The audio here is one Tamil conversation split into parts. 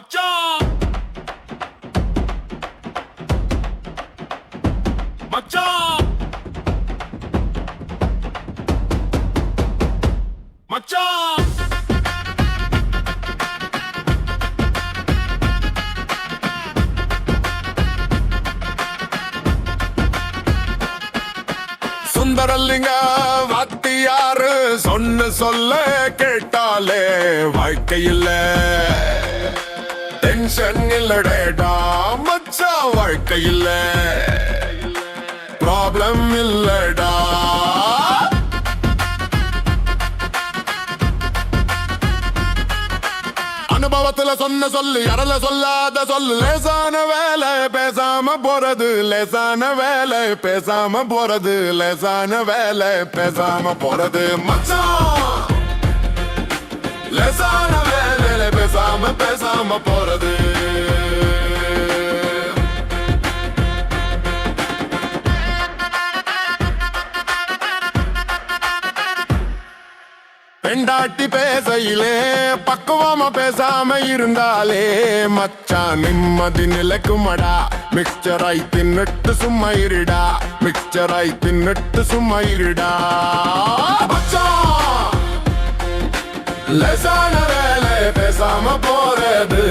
மச்சான் மச்சான் மச்சான் சுந்தரலிங்க வாத்தியாரு சொன்ன சொல்ல கேட்டாலே வாழ்க்கையில் டென்ஷன் இல்லடேடா மச்சா வாழ்க்கையில் ப்ராப்ளம் இல்லடா. அனுபவத்துல சொன்ன சொல்லு யாரல சொல்லாத சொல்லு. லேசான வேலை பேசாம போறது லேசான வேலை பேசாம போறது லேசான வேலை பேசாம போறது. மச்சான் லேசான வேலை பேசாம பேசாம போறது. பெண்டாட்டி பேசையிலே பக்குவமா பேசாம இருந்தாலே மச்சான் நிம்மதி நிலைக்குமடா. மிக்சராய் தின்னுட்டு சும்மா இருடா. மிக்சராய் தின்னுட்டு சும்மா இருடா. மச்சான் வேலை பேசாம போறது.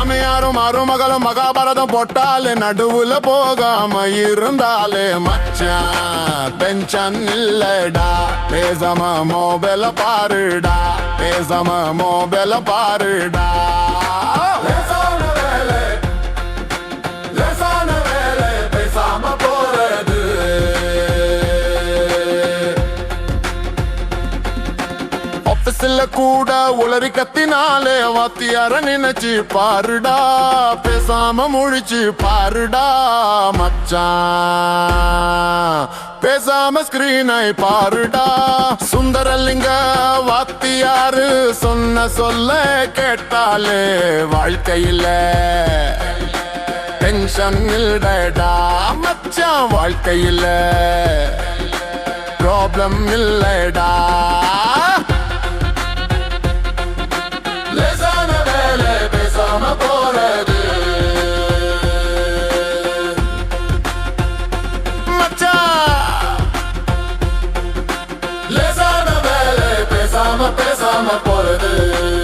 மாமியாரும் மருமகளும் மகாபாரதம் போட்டாலே நடுவுல போகாம இருந்தாலே மச்சான் பென்ஷன் இல்லடா பேசாம மொபைல பாருடா பேசாம மொபைல பாருடா ஆபீஸ்ல கூட உளறி கத்தினாலே வாத்தியார நினைச்சு பாருடா. பேசாம முழிச்சு பாருடா மச்சான். பேசாம ஸ்கிரீனை பாருடா. சுந்தரலிங்க வாத்தியாரு சொன்ன சொல்ல கேட்டாலே வாழ்க்கையில டென்ஷன் இல்லடா மச்சான் வாழ்க்கையில ப்ராப்ளம் இல்லடா. காணாம போறது